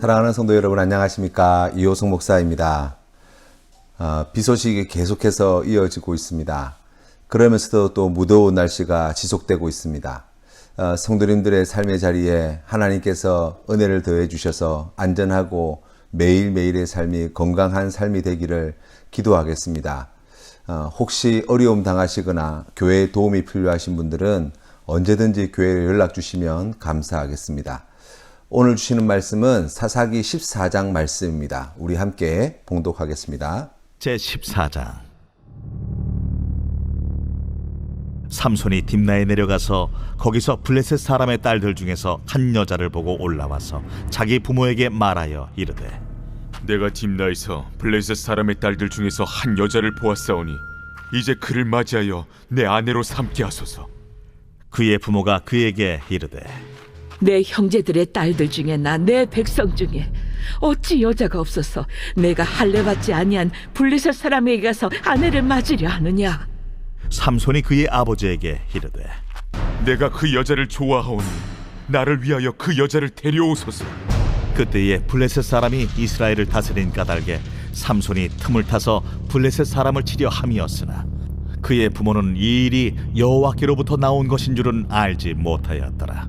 사랑하는 성도 여러분 안녕하십니까 이호성 목사입니다. 어, 비 소식이 계속해서 이어지고 있습니다. 그러면서도 또 무더운 날씨가 지속되고 있습니다. 어, 성도님들의 삶의 자리에 하나님께서 은혜를 더해 주셔서 안전하고 매일매일의 삶이 건강한 삶이 되기를 기도하겠습니다. 어, 혹시 어려움 당하시거나 교회에 도움이 필요하신 분들은 언제든지 교회에 연락 주시면 감사하겠습니다. 오늘 주시는 말씀은 사사기 14장 말씀입니다. 우리 함께 봉독하겠습니다. 제 14장 삼손이 딥나에 내려가서 거기서 블레셋 사람의 딸들 중에서 한 여자를 보고 올라와서 자기 부모에게 말하여 이르되 내가 딥나에서 블레셋 사람의 딸들 중에서 한 여자를 보았사오니 이제 그를 맞이하여 내 아내로 삼게 하소서. 그의 부모가 그에게 이르되 내 형제들의 딸들 중에 나 내 백성 중에 어찌 여자가 없어서 내가 할례 받지 아니한 블레셋 사람에게 가서 아내를 맞으려 하느냐 삼손이 그의 아버지에게 이르되 내가 그 여자를 좋아하오니 나를 위하여 그 여자를 데려오소서. 그때에 블레셋 사람이 이스라엘을 다스린 까닭에 삼손이 틈을 타서 블레셋 사람을 치려 함이었으나 그의 부모는 이 일이 여호와께로부터 나온 것인 줄은 알지 못하였더라.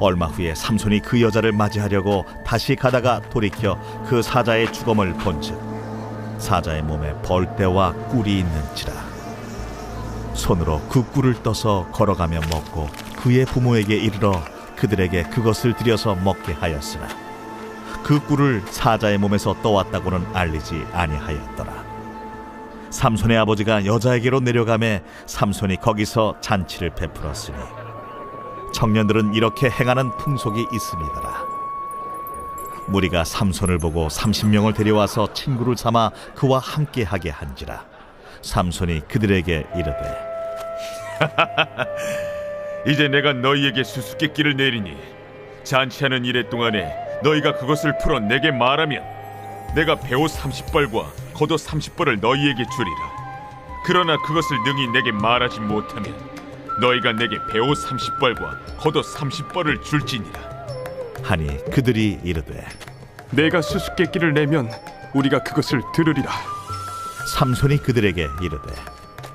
얼마 후에 삼손이 그 여자를 맞이하려고 다시 가다가 돌이켜 그 사자의 주검을 본즉 사자의 몸에 벌떼와 꿀이 있는지라 손으로 그 꿀을 떠서 걸어가며 먹고 그의 부모에게 이르러 그들에게 그것을 들여서 먹게 하였으나 그 꿀을 사자의 몸에서 떠왔다고는 알리지 아니하였더라. 삼손의 아버지가 여자에게로 내려가매 삼손이 거기서 잔치를 베풀었으니 청년들은 이렇게 행하는 풍속이 있음이더라. 무리가 삼손을 보고 삼십 명을 데려와서 친구를 삼아 그와 함께하게 한지라. 삼손이 그들에게 이르되 이제 내가 너희에게 수수께끼를 내리니 잔치하는 일의 동안에 너희가 그것을 풀어 내게 말하면 내가 배옷 30벌과 겉옷 30벌을 너희에게 주리라. 그러나 그것을 능히 내게 말하지 못하면 너희가 내게 배옷 30벌과 겉옷 30벌을 줄지니라. 하니 그들이 이르되 내가 수수께끼를 내면 우리가 그것을 들으리라. 삼손이 그들에게 이르되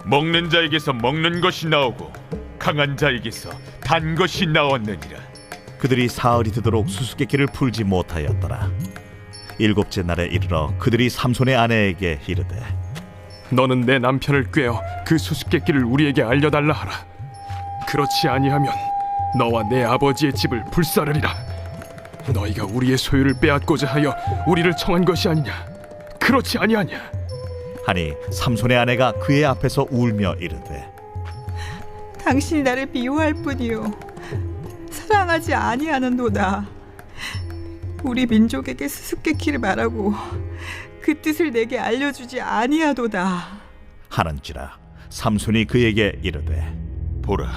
먹는 자에게서 먹는 것이 나오고 강한 자에게서 단 것이 나왔느니라. 그들이 사흘이 되도록 수수께끼를 풀지 못하였더라. 일곱째 날에 이르러 그들이 삼손의 아내에게 이르되 너는 내 남편을 꿰어 그 수수께끼를 우리에게 알려달라 하라. 그렇지 아니하면 너와 내 아버지의 집을 불사르리라. 너희가 우리의 소유를 빼앗고자 하여 우리를 청한 것이 아니냐? 그렇지 아니하냐? 하니 삼손의 아내가 그의 앞에서 울며 이르되 당신이 나를 미워할 뿐이요 사랑하지 아니하는도다 우리 민족에게 수수께끼를 말하고 그 뜻을 내게 알려주지 아니하도다 하는지라 삼손이 그에게 이르되 보라,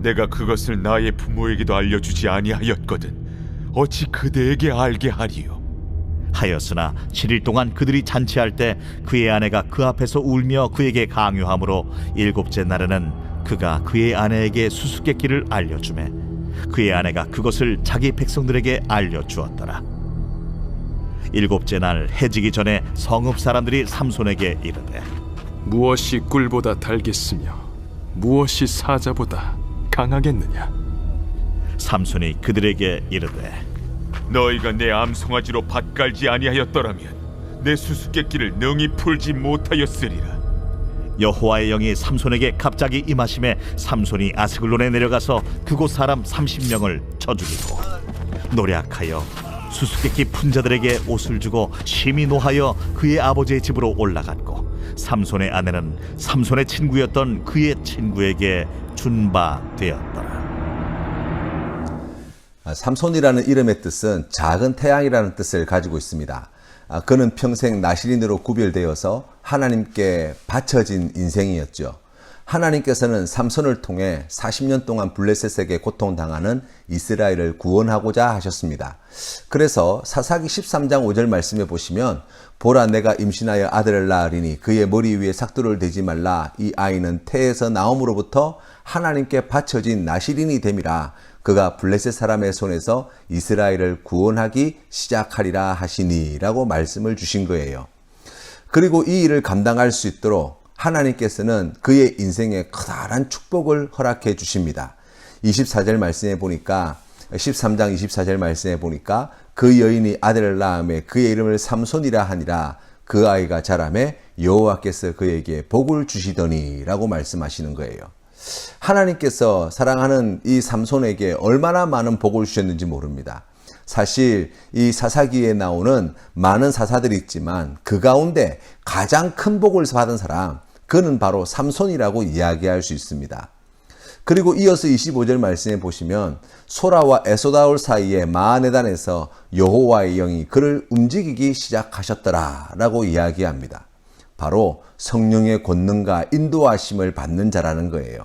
내가 그것을 나의 부모에게도 알려주지 아니하였거든. 어찌 그대에게 알게 하리요? 하였으나 7일 동안 그들이 잔치할 때 그의 아내가 그 앞에서 울며 그에게 강요하므로 일곱째 날에는 그가 그의 아내에게 수수께끼를 알려주매 그의 아내가 그것을 자기 백성들에게 알려주었더라 일곱째 날 해지기 전에 성읍 사람들이 삼손에게 이르되 무엇이 꿀보다 달겠으며 무엇이 사자보다 강하겠느냐? 삼손이 그들에게 이르되 너희가 내 암송아지로 밭 갈지 아니하였더라면 내 수수께끼를 능히 풀지 못하였으리라. 여호와의 영이 삼손에게 갑자기 임하심에 삼손이 아스글론에 내려가서 그곳 사람 30명을 쳐 죽이고 노력하여 수수께끼 분자들에게 옷을 주고 심히 노하여 그의 아버지의 집으로 올라갔고 삼손의 아내는 삼손의 친구였던 그의 친구에게 준 바 되었더라. 아, 삼손이라는 이름의 뜻은 작은 태양이라는 뜻을 가지고 있습니다. 아, 그는 평생 나시린으로 구별되어서 하나님께 바쳐진 인생이었죠. 하나님께서는 삼손을 통해 40년 동안 블레셋에게 고통당하는 이스라엘을 구원하고자 하셨습니다. 그래서 사사기 13장 5절 말씀에 보시면 보라 내가 임신하여 아들을 낳으리니 그의 머리 위에 삭도를 대지 말라 이 아이는 태에서 나옴으로부터 하나님께 바쳐진 나시린이 됨이라 그가 블레셋 사람의 손에서 이스라엘을 구원하기 시작하리라 하시니라고 말씀을 주신 거예요. 그리고 이 일을 감당할 수 있도록 하나님께서는 그의 인생에 커다란 축복을 허락해 주십니다. 24절 말씀에 보니까 13장 24절 말씀에 보니까 그 여인이 아들을 낳음에 그의 이름을 삼손이라 하니라 그 아이가 자라매 여호와께서 그에게 복을 주시더니라고 말씀하시는 거예요. 하나님께서 사랑하는 이 삼손에게 얼마나 많은 복을 주셨는지 모릅니다. 사실 이 사사기에 나오는 많은 사사들이 있지만 그 가운데 가장 큰 복을 받은 사람 그는 바로 삼손이라고 이야기할 수 있습니다. 그리고 이어서 25절 말씀에 보시면 소라와 에소다올 사이에 마하네단에서 여호와의 영이 그를 움직이기 시작하셨더라라고 이야기합니다. 바로 성령의 권능과 인도하심을 받는 자라는 거예요.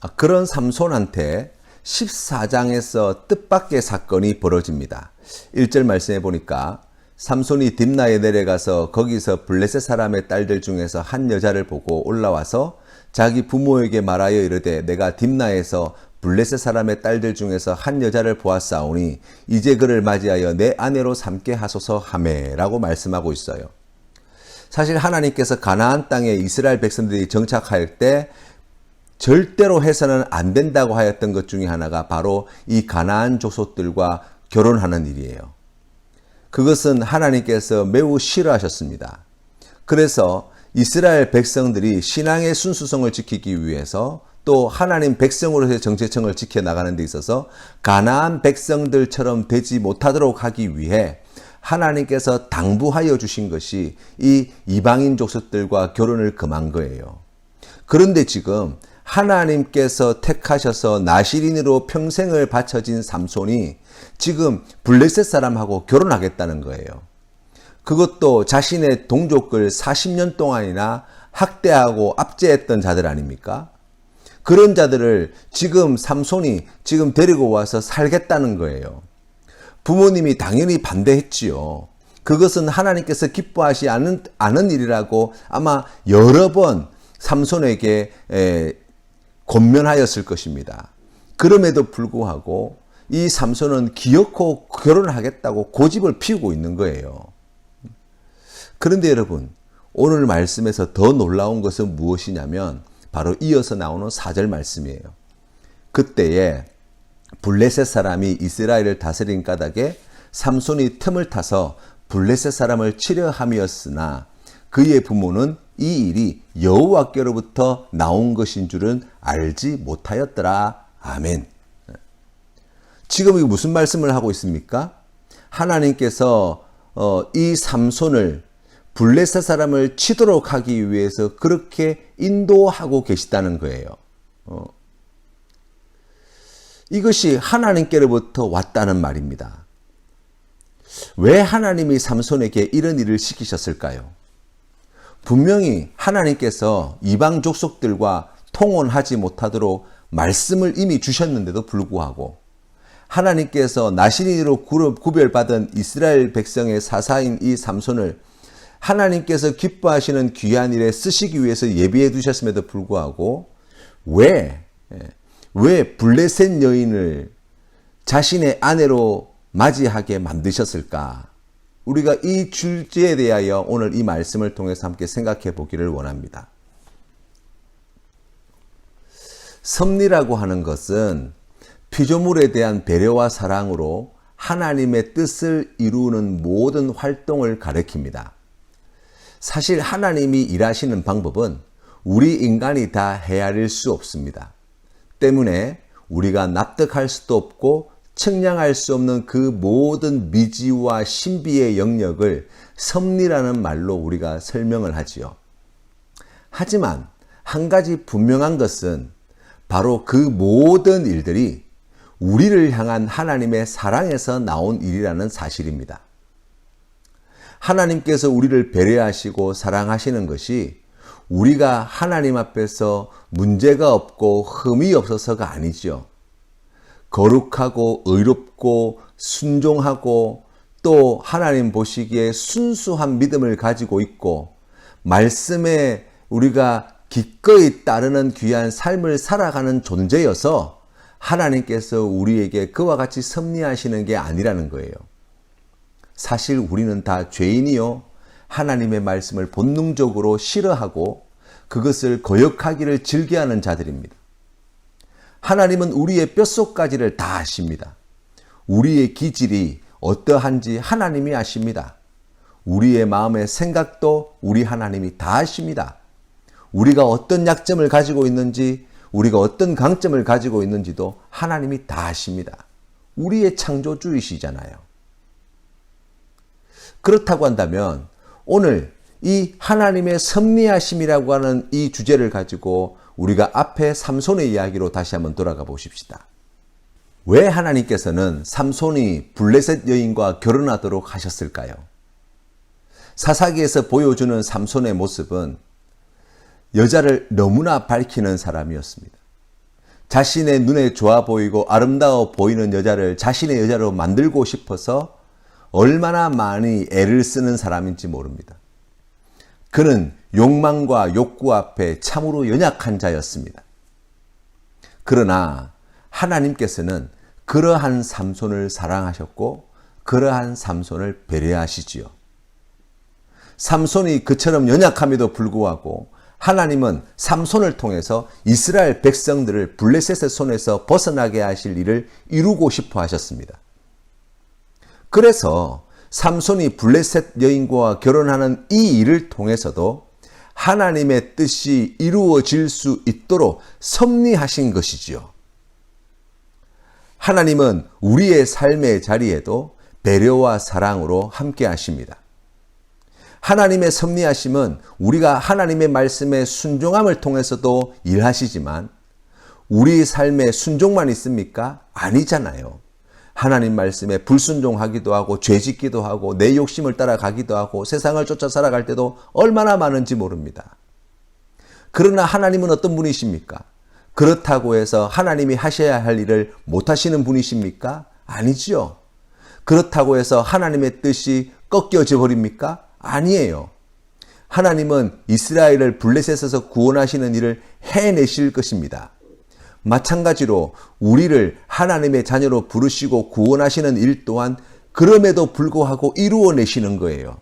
아, 그런 삼손한테 14장에서 뜻밖의 사건이 벌어집니다. 1절 말씀해 보니까 삼손이 딥나에 내려가서 거기서 블레셋 사람의 딸들 중에서 한 여자를 보고 올라와서 자기 부모에게 말하여 이르되 내가 딥나에서 블레셋 사람의 딸들 중에서 한 여자를 보았사오니 이제 그를 맞이하여 내 아내로 삼게 하소서 하매라고 말씀하고 있어요. 사실 하나님께서 가나안 땅에 이스라엘 백성들이 정착할 때 절대로 해서는 안 된다고 하였던 것 중에 하나가 바로 이 가나안 족속들과 결혼하는 일이에요. 그것은 하나님께서 매우 싫어하셨습니다. 그래서 이스라엘 백성들이 신앙의 순수성을 지키기 위해서 또 하나님 백성으로서의 정체성을 지켜 나가는 데 있어서 가나안 백성들처럼 되지 못하도록 하기 위해 하나님께서 당부하여 주신 것이 이 이방인 족속들과 결혼을 금한 거예요. 그런데 지금 하나님께서 택하셔서 나시린으로 평생을 바쳐진 삼손이 지금 블레셋 사람하고 결혼하겠다는 거예요. 그것도 자신의 동족을 40년 동안이나 학대하고 압제했던 자들 아닙니까? 그런 자들을 지금 삼손이 지금 데리고 와서 살겠다는 거예요. 부모님이 당연히 반대했지요. 그것은 하나님께서 기뻐하시 않은, 않은 일이라고 아마 여러 번 삼손에게 에, 권면하였을 것입니다. 그럼에도 불구하고 이 삼손은 기어코 결혼을 하겠다고 고집을 피우고 있는 거예요. 그런데 여러분, 오늘 말씀에서 더 놀라운 것은 무엇이냐면 바로 이어서 나오는 4절 말씀이에요. 그때에 블레셋 사람이 이스라엘을 다스린 까닭에 삼손이 틈을 타서 블레셋 사람을 치려 함이었으나 그의 부모는 이 일이 여호와께로부터 나온 것인 줄은 알지 못하였더라. 아멘. 지금 이 무슨 말씀을 하고 있습니까? 하나님께서 어, 이 삼손을 블레셋 사람을 치도록 하기 위해서 그렇게 인도하고 계시다는 거예요. 어. 이것이 하나님께로부터 왔다는 말입니다. 왜 하나님이 삼손에게 이런 일을 시키셨을까요? 분명히 하나님께서 이방 족속들과 통혼하지 못하도록 말씀을 이미 주셨는데도 불구하고 하나님께서 나시린으로 구별받은 이스라엘 백성의 사사인 이 삼손을 하나님께서 기뻐하시는 귀한 일에 쓰시기 위해서 예비해 두셨음에도 불구하고 왜, 왜 블레셋 여인을 자신의 아내로 맞이하게 만드셨을까? 우리가 이 주제에 대하여 오늘 이 말씀을 통해서 함께 생각해 보기를 원합니다. 섭리라고 하는 것은 피조물에 대한 배려와 사랑으로 하나님의 뜻을 이루는 모든 활동을 가리킵니다. 사실 하나님이 일하시는 방법은 우리 인간이 다 헤아릴 수 없습니다. 때문에 우리가 납득할 수도 없고 측량할 수 없는 그 모든 미지와 신비의 영역을 섭리라는 말로 우리가 설명을 하지요. 하지만 한 가지 분명한 것은 바로 그 모든 일들이 우리를 향한 하나님의 사랑에서 나온 일이라는 사실입니다. 하나님께서 우리를 배려하시고 사랑하시는 것이 우리가 하나님 앞에서 문제가 없고 흠이 없어서가 아니죠. 거룩하고 의롭고 순종하고 또 하나님 보시기에 순수한 믿음을 가지고 있고 말씀에 우리가 기꺼이 따르는 귀한 삶을 살아가는 존재여서 하나님께서 우리에게 그와 같이 섭리하시는 게 아니라는 거예요. 사실 우리는 다 죄인이요. 하나님의 말씀을 본능적으로 싫어하고 그것을 거역하기를 즐겨하는 자들입니다. 하나님은 우리의 뼛속까지를 다 아십니다. 우리의 기질이 어떠한지 하나님이 아십니다. 우리의 마음의 생각도 우리 하나님이 다 아십니다. 우리가 어떤 약점을 가지고 있는지, 우리가 어떤 강점을 가지고 있는지도 하나님이 다 아십니다. 우리의 창조주이시잖아요. 그렇다고 한다면 오늘 이 하나님의 섭리하심이라고 하는 이 주제를 가지고 우리가 앞에 삼손의 이야기로 다시 한번 돌아가 보십시다. 왜 하나님께서는 삼손이 블레셋 여인과 결혼하도록 하셨을까요? 사사기에서 보여주는 삼손의 모습은 여자를 너무나 밝히는 사람이었습니다. 자신의 눈에 좋아 보이고 아름다워 보이는 여자를 자신의 여자로 만들고 싶어서 얼마나 많이 애를 쓰는 사람인지 모릅니다. 그는 욕망과 욕구 앞에 참으로 연약한 자였습니다. 그러나 하나님께서는 그러한 삼손을 사랑하셨고 그러한 삼손을 배려하시지요. 삼손이 그처럼 연약함에도 불구하고 하나님은 삼손을 통해서 이스라엘 백성들을 블레셋의 손에서 벗어나게 하실 일을 이루고 싶어 하셨습니다. 그래서 삼손이 블레셋 여인과 결혼하는 이 일을 통해서도 하나님의 뜻이 이루어질 수 있도록 섭리하신 것이지요. 하나님은 우리의 삶의 자리에도 배려와 사랑으로 함께 하십니다. 하나님의 섭리하심은 우리가 하나님의 말씀에 순종함을 통해서도 일하시지만 우리 삶에 순종만 있습니까? 아니잖아요. 하나님 말씀에 불순종하기도 하고 죄짓기도 하고 내 욕심을 따라가기도 하고 세상을 쫓아 살아갈 때도 얼마나 많은지 모릅니다. 그러나 하나님은 어떤 분이십니까? 그렇다고 해서 하나님이 하셔야 할 일을 못 하시는 분이십니까? 아니지요. 그렇다고 해서 하나님의 뜻이 꺾여져 버립니까? 아니에요. 하나님은 이스라엘을 블레셋에서 구원하시는 일을 해내실 것입니다. 마찬가지로 우리를 하나님의 자녀로 부르시고 구원하시는 일 또한 그럼에도 불구하고 이루어내시는 거예요.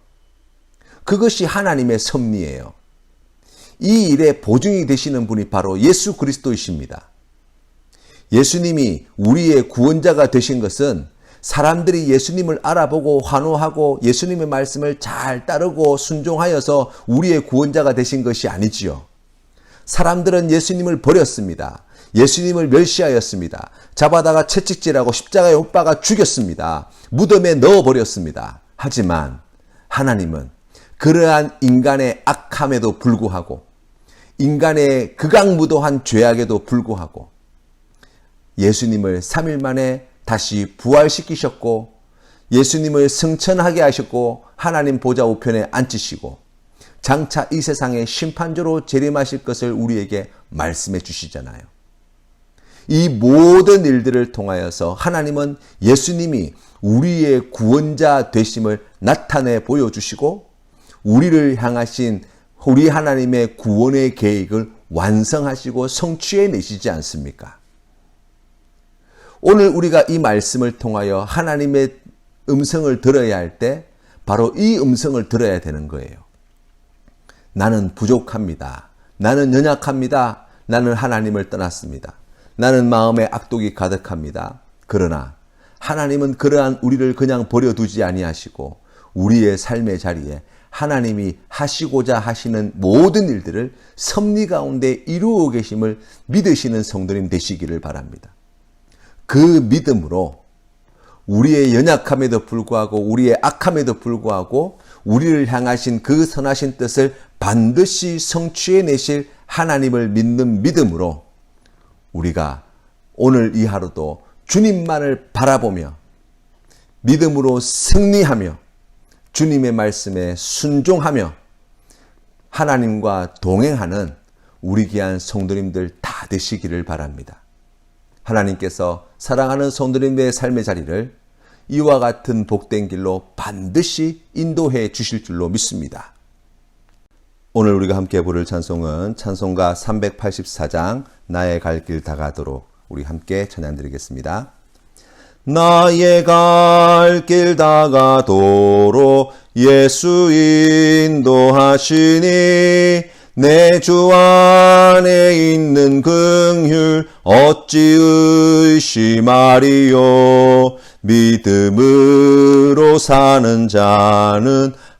그것이 하나님의 섭리예요. 이 일에 보증이 되시는 분이 바로 예수 그리스도이십니다. 예수님이 우리의 구원자가 되신 것은 사람들이 예수님을 알아보고 환호하고 예수님의 말씀을 잘 따르고 순종하여서 우리의 구원자가 되신 것이 아니지요. 사람들은 예수님을 버렸습니다. 예수님을 멸시하였습니다. 잡아다가 채찍질하고 십자가에 못 박아 죽였습니다. 무덤에 넣어버렸습니다. 하지만 하나님은 그러한 인간의 악함에도 불구하고 인간의 극악무도한 죄악에도 불구하고 예수님을 3일 만에 다시 부활시키셨고 예수님을 승천하게 하셨고 하나님 보좌 우편에 앉히시고 장차 이 세상의 심판조로 재림하실 것을 우리에게 말씀해 주시잖아요. 이 모든 일들을 통하여서 하나님은 예수님이 우리의 구원자 되심을 나타내 보여주시고 우리를 향하신 우리 하나님의 구원의 계획을 완성하시고 성취해 내시지 않습니까? 오늘 우리가 이 말씀을 통하여 하나님의 음성을 들어야 할 때 바로 이 음성을 들어야 되는 거예요. 나는 부족합니다. 나는 연약합니다. 나는 하나님을 떠났습니다. 나는 마음에 악독이 가득합니다. 그러나 하나님은 그러한 우리를 그냥 버려두지 아니하시고 우리의 삶의 자리에 하나님이 하시고자 하시는 모든 일들을 섭리 가운데 이루어 계심을 믿으시는 성도님 되시기를 바랍니다. 그 믿음으로 우리의 연약함에도 불구하고 우리의 악함에도 불구하고 우리를 향하신 그 선하신 뜻을 반드시 성취해 내실 하나님을 믿는 믿음으로 우리가 오늘 이 하루도 주님만을 바라보며 믿음으로 승리하며 주님의 말씀에 순종하며 하나님과 동행하는 우리 귀한 성도님들 다 되시기를 바랍니다. 하나님께서 사랑하는 성도님의 삶의 자리를 이와 같은 복된 길로 반드시 인도해 주실 줄로 믿습니다. 오늘 우리가 함께 부를 찬송은 찬송가 384장 나의 갈 길 다 가도록 우리 함께 찬양 드리겠습니다. 나의 갈 길 다 가도록 예수 인도하시니 내 주 안에 있는 긍휼 어찌 의심하리요 믿음으로 사는 자는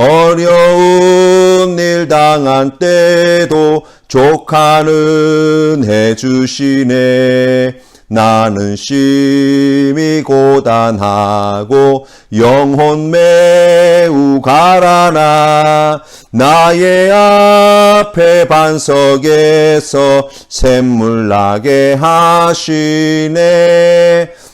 어려운 일 당한 때도 족하는 해주시네. 나는 심히 고단하고 영혼 매우 가라나. 나의 앞에 반석에서 샘물 나게 하시네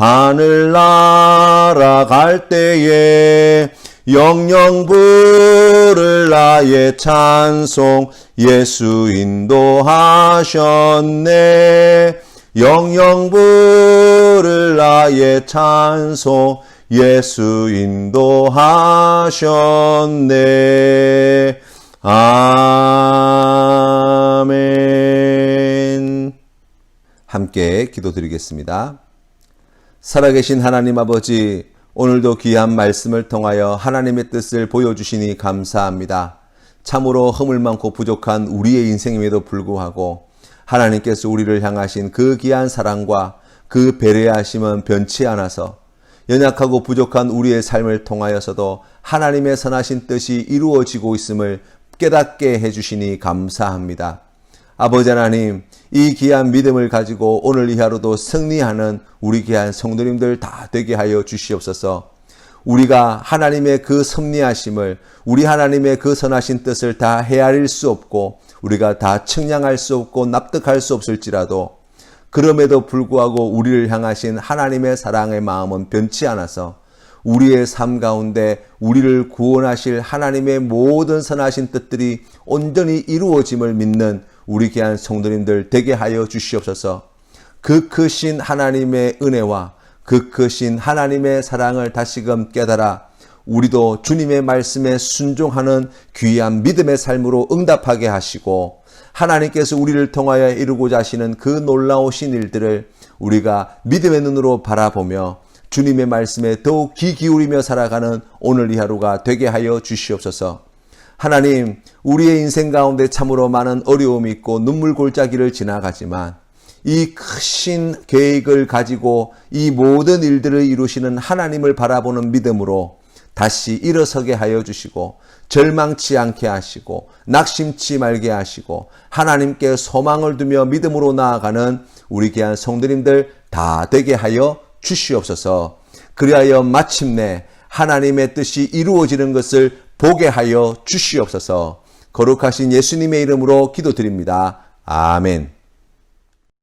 하늘 날아갈 때에 영영 부를 나의 찬송 예수 인도하셨네. 영영 부를 나의 찬송 예수 인도하셨네. 아멘. 함께 기도드리겠습니다. 살아계신 하나님 아버지, 오늘도 귀한 말씀을 통하여 하나님의 뜻을 보여주시니 감사합니다. 참으로 허물 많고 부족한 우리의 인생임에도 불구하고 하나님께서 우리를 향하신 그 귀한 사랑과 그 배려하심은 변치 않아서 연약하고 부족한 우리의 삶을 통하여서도 하나님의 선하신 뜻이 이루어지고 있음을 깨닫게 해주시니 감사합니다. 아버지 하나님, 이 귀한 믿음을 가지고 오늘 이 하루도 승리하는 우리 귀한 성도님들 다 되게 하여 주시옵소서. 우리가 하나님의 그 섭리하심을 우리 하나님의 그 선하신 뜻을 다 헤아릴 수 없고 우리가 다 측량할 수 없고 납득할 수 없을지라도 그럼에도 불구하고 우리를 향하신 하나님의 사랑의 마음은 변치 않아서 우리의 삶 가운데 우리를 구원하실 하나님의 모든 선하신 뜻들이 온전히 이루어짐을 믿는 우리 귀한 성도님들 되게 하여 주시옵소서. 그 크신 하나님의 은혜와 그 크신 하나님의 사랑을 다시금 깨달아 우리도 주님의 말씀에 순종하는 귀한 믿음의 삶으로 응답하게 하시고 하나님께서 우리를 통하여 이루고자 하시는 그 놀라우신 일들을 우리가 믿음의 눈으로 바라보며 주님의 말씀에 더욱 귀 기울이며 살아가는 오늘 이 하루가 되게 하여 주시옵소서. 하나님, 우리의 인생 가운데 참으로 많은 어려움이 있고 눈물 골짜기를 지나가지만 이 크신 계획을 가지고 이 모든 일들을 이루시는 하나님을 바라보는 믿음으로 다시 일어서게 하여 주시고 절망치 않게 하시고 낙심치 말게 하시고 하나님께 소망을 두며 믿음으로 나아가는 우리 귀한 성도님들 다 되게 하여 주시옵소서. 그리하여 마침내 하나님의 뜻이 이루어지는 것을 보게 하여 주시옵소서. 거룩하신 예수님의 이름으로 기도드립니다. 아멘.